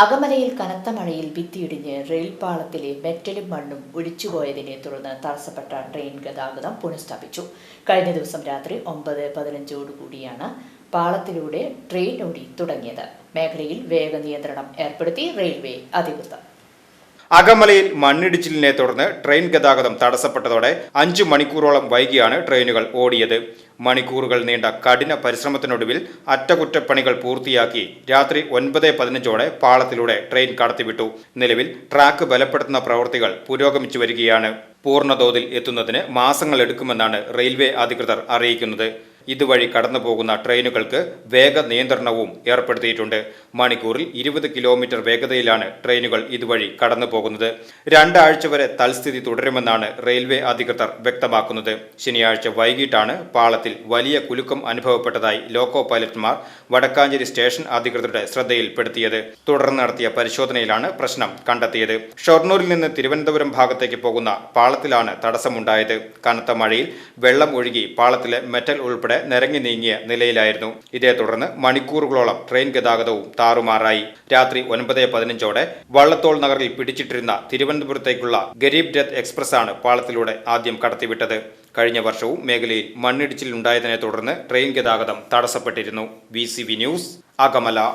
അകമലയിൽ കനത്ത മഴയിൽ ഭിത്തിയിടിഞ്ഞ് റെയിൽപാളത്തിലെ മെറ്റലും മണ്ണും ഒഴിച്ചുപോയതിനെ തുടർന്ന് തടസ്സപ്പെട്ട ട്രെയിൻ ഗതാഗതം പുനഃസ്ഥാപിച്ചു. കഴിഞ്ഞ ദിവസം രാത്രി ഒമ്പത് പതിനഞ്ചോടുകൂടിയാണ് പാളത്തിലൂടെ ട്രെയിൻ ഓടി തുടങ്ങിയത്. മേഖലയിൽ വേഗ നിയന്ത്രണം ഏർപ്പെടുത്തി റെയിൽവേ അധികൃതർ. അകമലയിൽ മണ്ണിടിച്ചിലിനെ തുടർന്ന് ട്രെയിൻ ഗതാഗതം തടസ്സപ്പെട്ടതോടെ അഞ്ചു മണിക്കൂറോളം വൈകിയാണ് ട്രെയിനുകൾ ഓടിയത്. മണിക്കൂറുകൾ നീണ്ട കഠിന പരിശ്രമത്തിനൊടുവിൽ അറ്റകുറ്റപ്പണികൾ പൂർത്തിയാക്കി രാത്രി ഒൻപത് പതിനഞ്ചോടെ പാളത്തിലൂടെ ട്രെയിൻ കടത്തിവിട്ടു. നിലവിൽ ട്രാക്ക് ബലപ്പെടുത്തുന്ന പ്രവൃത്തികൾ പുരോഗമിച്ചു വരികയാണ്. പൂർണതോതിൽ എത്തുന്നതിന് മാസങ്ങൾ എടുക്കുമെന്നാണ് റെയിൽവേ അധികൃതർ അറിയിക്കുന്നത്. ഇതുവഴി കടന്നു പോകുന്ന ട്രെയിനുകൾക്ക് വേഗ നിയന്ത്രണവും ഏർപ്പെടുത്തിയിട്ടുണ്ട്. മണിക്കൂറിൽ ഇരുപത് കിലോമീറ്റർ വേഗതയിലാണ് ട്രെയിനുകൾ ഇതുവഴി കടന്നു പോകുന്നത് രണ്ടാഴ്ച വരെ തൽസ്ഥിതി തുടരുമെന്നാണ് റെയിൽവേ അധികൃതർ വ്യക്തമാക്കുന്നത്. ശനിയാഴ്ച വൈകിട്ടാണ് പാളത്തിൽ വലിയ കുലുക്കം അനുഭവപ്പെട്ടതായി ലോക്കോ പൈലറ്റ്മാർ വടക്കാഞ്ചേരി സ്റ്റേഷൻ അധികൃതരുടെ ശ്രദ്ധയിൽപ്പെടുത്തിയത്. തുടർന്ന് നടത്തിയ പരിശോധനയിലാണ് പ്രശ്നം കണ്ടെത്തിയത്. ഷൊർണൂരിൽ നിന്ന് തിരുവനന്തപുരം ഭാഗത്തേക്ക് പോകുന്ന പാളത്തിലാണ് തടസ്സമുണ്ടായത്. കനത്ത മഴയിൽ വെള്ളം ഒഴുകി പാളത്തിലെ മെറ്റൽ ഉൾപ്പെടെ നിരങ്ങി നീങ്ങിയ നിലയിലായിരുന്നു. ഇതേ തുടർന്ന് മണിക്കൂറുകളോളം ട്രെയിൻ ഗതാഗതവും താറുമാറായി. രാത്രി ഒൻപത് പതിനഞ്ചോടെ വള്ളത്തോൾ നഗറിൽ പിടിച്ചിട്ടിരുന്ന തിരുവനന്തപുരത്തേക്കുള്ള ഗരീബ് രഥ് എക്സ്പ്രസ് ആണ് പാളത്തിലൂടെ ആദ്യം കടത്തിവിട്ടത്. കഴിഞ്ഞ വർഷവും മേഖലയിൽ മണ്ണിടിച്ചിലുണ്ടായതിനെ തുടർന്ന് ട്രെയിൻ ഗതാഗതം തടസ്സപ്പെട്ടിരുന്നു. V news Akamala.